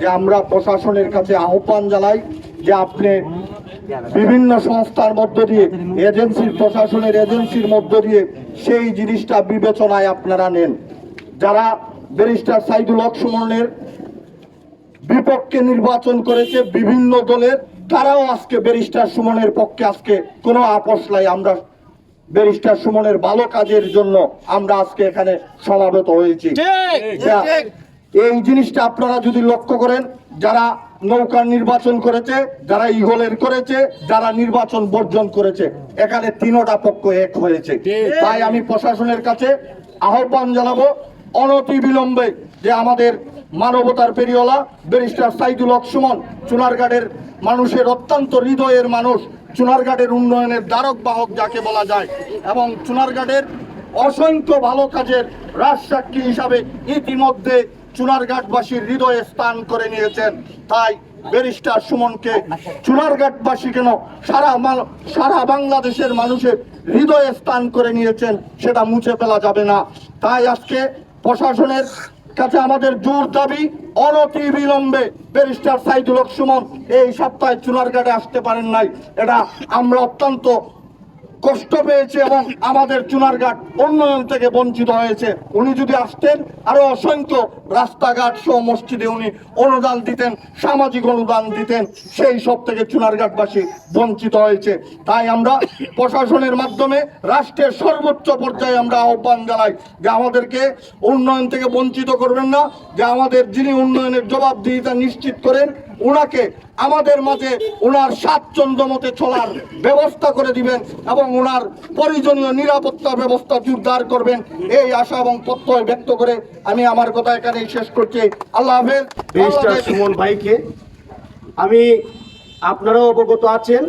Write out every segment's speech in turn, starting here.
যে আমরা প্রশাসনের কাছে আহ্বান জানাই যে আপনি বিভিন্ন সংস্থার মধ্য দিয়ে এজেন্সির প্রশাসনের এজেন্সির মধ্য দিয়ে সেই জিনিসটা বিবেচনায় আপনারা নেন। যারা ব্যারিস্টার সাইদুল হক সুমনের বিপক্ষে নির্বাচন করেছে বিভিন্ন দলের তারাও আজকে ব্যারিস্টার সুমনের পক্ষে আজকে কোনো আপোষ নাই। আমরা ব্যারিস্টার সুমনের ভালো কাজের জন্য আমরা আজকে এখানে সমাবেত হয়েছি। এই জিনিসটা আপনারা যদি লক্ষ্য করেন যারা নৌকার নির্বাচন করেছে যারা ইগলের করেছে যারা নির্বাচন বর্জন করেছে এখানে তিনোটা পক্ষ এক হয়েছে। তাই আমি প্রশাসনের কাছে আহ্বান জানাব অনতি বিলম্বে যে আমাদের মানবতার পেরিওলা ব্যারিস্টার সাইদুল হক সুমন চুনারঘাটের মানুষের অত্যন্ত হৃদয়ের মানুষ চুনারঘাটের উন্নয়নের দ্বারক বাহক যাকে বলা যায় এবং চুনারঘাটের অসংখ্য ভালো কাজের রাজসাক্ষী হিসাবে ইতিমধ্যে চুনারঘাটবাসীর হৃদয়ে স্থান করে নিয়েছেন। তাই ব্যারিস্টার সুমনকে চুনারঘাটবাসী কেন সারা সারা বাংলাদেশের মানুষের হৃদয়ে স্থান করে নিয়েছেন সেটা মুছে ফেলা যাবে না। তাই আজকে প্রশাসনের কাছে আমাদের জোর দাবি, অনতি বিলম্বে ব্যারিস্টার সাইদুল সুমন এই সপ্তাহে চুনারঘাটে আসতে পারেন নাই। এটা আমরা অত্যন্ত কষ্ট পেয়েছে এবং আমাদের চুনারঘাট উন্নয়ন থেকে বঞ্চিত হয়েছে। উনি যদি আসতেন, আরও অসংখ্য রাস্তাঘাট সহ মসজিদে উনি অনুদান দিতেন, সামাজিক অনুদান দিতেন, সেই সব থেকে চুনারঘাটবাসী বঞ্চিত হয়েছে। তাই আমরা প্রশাসনের মাধ্যমে রাষ্ট্রের সর্বোচ্চ পর্যায়ে আমরা আহ্বান জানাই যে আমাদেরকে উন্নয়ন থেকে বঞ্চিত করবেন না, যে আমাদের যিনি উন্নয়নের জবাবদিহিতা নিশ্চিত করেন উনাকে আমাদের মাঝে ওনার স্বাচ্ছন্দ্য মতে চলার ব্যবস্থা করে দিবেন এবং ওনার প্রয়োজনীয় নিরাপত্তা ব্যবস্থা জোরদার করবেন। এই আশা এবং প্রত্যয় ব্যক্ত করে আমি আমার কথা এখানেই শেষ করছি। আল্লাহ হাফেজ। সুমন ভাইকে আমি আপনারাও অবগত আছেন।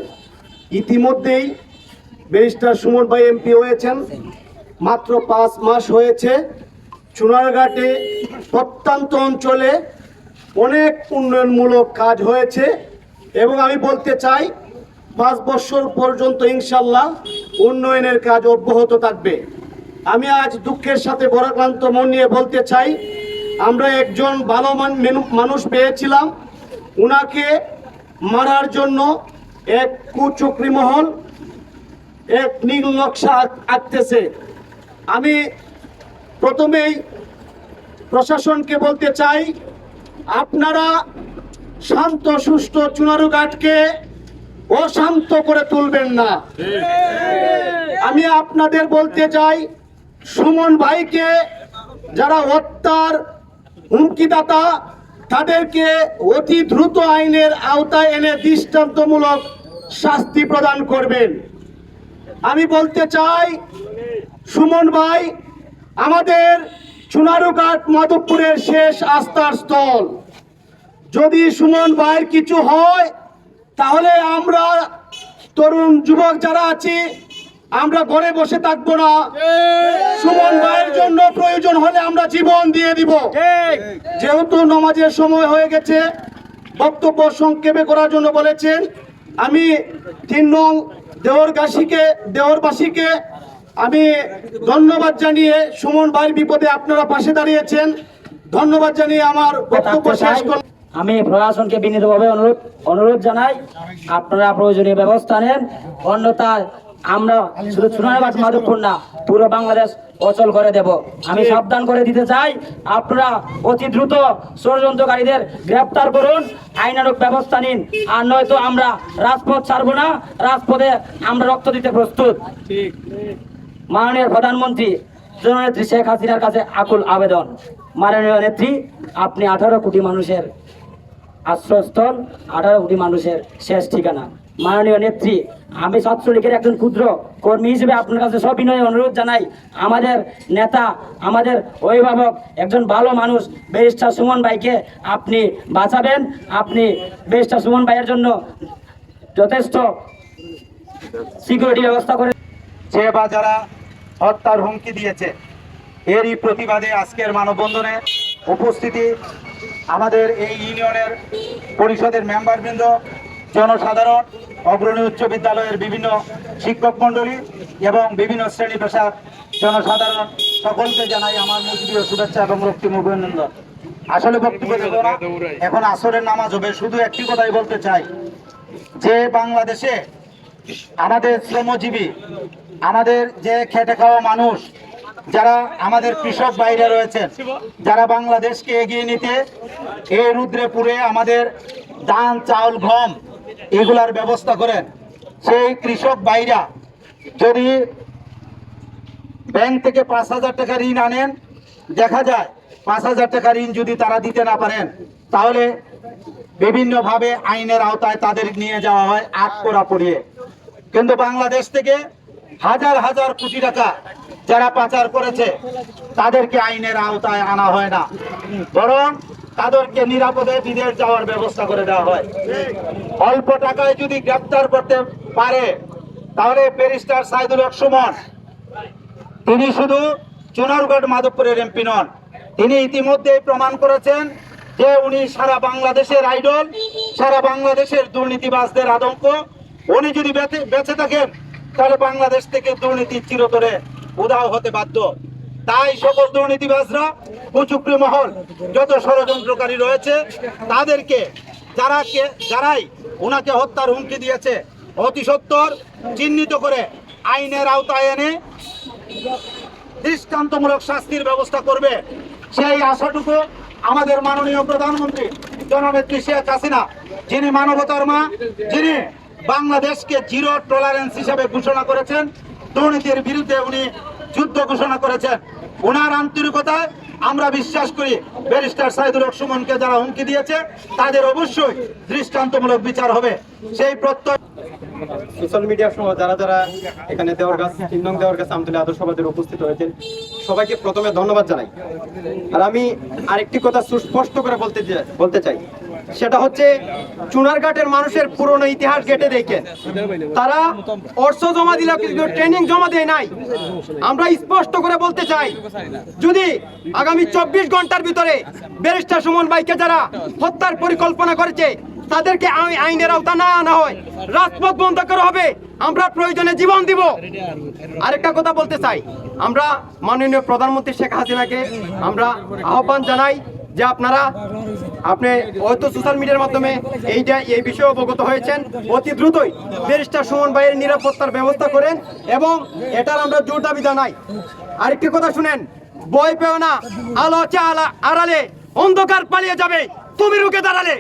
ইতিমধ্যেই ব্যারিস্টার সুমন ভাই এমপি হয়েছেন। মাত্র পাঁচ মাস হয়েছে। চুনারঘাটে প্রত্যন্ত অঞ্চলে অনেক উন্নয়নমূলক কাজ হয়েছে এবং আমি বলতে চাই, পাঁচ বছর পর্যন্ত ইনশাল্লাহ উন্নয়নের কাজ অব্যাহত থাকবে। আমি আজ দুঃখের সাথে বরাক্রান্ত মন নিয়ে বলতে চাই, আমরা একজন ভালো মান- মেনু- মানুষ পেয়েছিলাম। উনাকে মারার জন্য এক কুচক্রি মহল এক নীল নকশা আঁকতেছে। আমি প্রথমেই প্রশাসনকে বলতে চাই আপনারা শান্ত, সুষ্ঠু চুনারুঘাটকে অশান্ত করে তুলবেন না। আমি আপনাদের বলতে চাই, সুমন ভাইকে যারা হত্যার হুমকিদাতা, তাদেরকে অতি দ্রুত আইনের আওতায় এনে দৃষ্টান্তমূলক শাস্তি প্রদান করবেন। আমি বলতে চাই, সুমন ভাই, আমাদের চুনারুঘাট মাধবপুরের শেষ আস্থার স্থল। যদি সুমন ভাইয়ের কিছু হয় তাহলে আমরা তরুণ যুবক যারা আছি আমরা ঘরে বসে থাকব না। সুমন ভাইয়ের জন্য প্রয়োজন হলে আমরা জীবন দিয়ে দিব। যেহেতু নমাজের সময় হয়ে গেছে বক্তব্য সংক্ষেপে করার জন্য বলেছেন আমি তিন নং দেওরগাসীকে দেওরবাসীকে আমি ধন্যবাদ জানিয়ে সুমন ভাইয়ের বিপদে আপনারা পাশে দাঁড়িয়েছেন। ধন্যবাদ জানিয়ে আমার বক্তব্য শেষ করলাম। আমি প্রশাসনকে বিনীতভাবে অনুরোধ অনুরোধ জানাই আপনারা প্রয়োজনীয় ব্যবস্থা নেন। অন্যথায় আমরা শুধু চুনারঘাট মাধবপুর না পুরো বাংলাদেশ অচল করে দেব। আমি সাবধান করে দিতে চাই আপনারা অতি দ্রুত ষড়যন্ত্রকারীদের গ্রেপ্তার করুন আইনানুক ব্যবস্থা নিন। আর নয়তো আমরা রাজপথ ছাড়বো না রাজপথে আমরা রক্ত দিতে প্রস্তুত। মাননীয় প্রধানমন্ত্রী জননেত্রী শেখ হাসিনার কাছে আকুল আবেদন। মাননীয় নেত্রী, আপনি আঠারো কোটি মানুষের আশ্রয়স্থল, আঠারো কোটি মানুষের শেষ ঠিকানা। মাননীয় নেত্রী, আমি ছাত্রলীগের একজন ক্ষুদ্র কর্মী হিসেবে আপনার কাছে সবিনয় অনুরোধ জানাই, আমাদের নেতা, আমাদের অভিভাবক, একজন ভালো মানুষ, ব্যারিস্টার সুমন ভাইকে আপনি বাঁচাবেন। আপনি ব্যারিস্টার সুমন ভাইয়ের জন্য যথেষ্ট সিকিউরিটি ব্যবস্থা করে যে বা যারা হত্যার হুমকি দিয়েছে। এরই প্রতিবাদে আজকের মানববন্ধনে উপস্থিতি আমাদের এই ইউনিয়নের পরিষদের মেম্বারবৃন্দ, জনসাধারণ, অগ্রণী উচ্চ বিদ্যালয়ের বিভিন্ন শিক্ষক মণ্ডলী এবং বিভিন্ন শ্রেণি পেশার জনসাধারণ, সকলকে জানাই আমার মুজবীয় শুভেচ্ছা এবং রক্তিম অভিনন্দন। আসলে বক্তব্য দেবো না, এখন আসরের নামাজ হবে। শুধু একটি কথাই বলতে চাই, যে বাংলাদেশে আমাদের শ্রমজীবী আমাদের যে খেটে খাওয়া মানুষ, যারা আমাদের কৃষক বাইরে রয়েছেন, যারা বাংলাদেশকে এগিয়ে নিতে এই রুদ্রেপুরে আমাদের ধান, চাউল, গম এগুলার ব্যবস্থা করেন, সেই কৃষক বাইরা যদি ব্যাংক থেকে পাঁচ হাজার টাকা ঋণ আনেন, দেখা যায় পাঁচ হাজার টাকা ঋণ যদি তারা দিতে না পারেন, তাহলে বিভিন্নভাবে আইনের আওতায় তাদের নিয়ে যাওয়া হয় আট করা পড়িয়ে। কিন্তু বাংলাদেশ থেকে হাজার হাজার কোটি টাকা যারা পাচার করেছে, তাদেরকে আইনের আওতায় আনা হয় না। বরং তাদেরকে নিরাপদে বিদেশ যাওয়ার ব্যবস্থা করে দেওয়া হয়। অল্প টাকায় যদি গ্রেপ্তার করতে পারে, তাহলে ব্যারিস্টার সাইদুল হক সুমন, তিনি শুধু চুনারগড় মাধবপুরের এমপি নন, তিনি ইতিমধ্যেই প্রমাণ করেছেন যে উনি সারা বাংলাদেশের আইডল, সারা বাংলাদেশের দুর্নীতিবাজদের আতঙ্ক। উনি যদি বেঁচে থাকেন তাহলে বাংলাদেশ থেকে দুর্নীতি চিরতরে উদাও হতে বাধ্য। তাই সকল দুর্নীতিবাজরা কুচুকরি মহল, যত ষড়যন্ত্রকারী রয়েছে, তাদেরকে যারা কে, যারাই ওনাকে হত্যার হুমকি দিয়েছে, অতি সত্তর, চিহ্নিত করে আইনের আওতায় এনে দৃষ্টান্তমূলক শাস্তির ব্যবস্থা করবে। সেই আশাটুকু আমাদের মাননীয় প্রধানমন্ত্রী, জননেত্রী শেখ হাসিনা, যিনি মানবতার মা, যিনি বাংলাদেশকে জিরো টলারেন্স হিসেবে ঘোষণা করেছেন। দুর্নীতির বিরুদ্ধে উনি যুদ্ধ ঘোষণা করেছেন। ওনার আন্তরিকতায় আমরা বিশ্বাস করি ব্যারিস্টার সাইদুল হক সুমনকে যারা হুমকি দিয়েছে, তাদের অবশ্যই দৃষ্টান্তমূলক বিচার হবে। সেই প্রত্যয় সোশ্যাল মিডিয়া সহ যারা যারা এখানে দেওয়ার গাছ তিন দেওয়ার গাছ আমতলী আদর্শবাদের উপস্থিত হয়েছেন, সবাইকে প্রথমে ধন্যবাদ জানাই। আর আমি আরেকটি কথা সুস্পষ্ট করে বলতে বলতে চাই। সেটা হচ্ছে চুনারঘাটের মানুষের পুরনো ইতিহাস ঘেটে দেখে। তারা অর্থ জমা দিলে কিন্তু ট্রেনিং জমা দেয় নাই। আমরা স্পষ্ট করে বলতে চাই, যদি আগামী চব্বিশ ঘণ্টার ভিতরে ব্যারিস্টার সুমন ভাইকে যারা হত্যার পরিকল্পনা করেছে, তাদেরকে আই- আইনের আওতা না আনা হয়, রাজপথ বন্ধ করা হবে, আমরা প্রয়োজনে জীবন দিব। আরেকটা কথা বলতে চাই, আমরা মাননীয় প্রধানমন্ত্রী শেখ হাসিনাকে আমরা আহ্বান জানাই যে আপনারা, আপনি হয়তো সোশ্যাল মিডিয়ার মাধ্যমে এইটা, এই বিষয়ে অবগত হয়েছেন। অতি দ্রুতই ব্যারিস্টার সুমন ভাইয়ের নিরাপত্তার ব্যবস্থা করেন এবং এটার আমরা জোর দাবি জানাই। আরেকটি কথা শুনেন, ভয় পেও না, আলা আড়ালে, অন্ধকার পালিয়ে যাবে। তুমি রুকে দাঁড়ালে।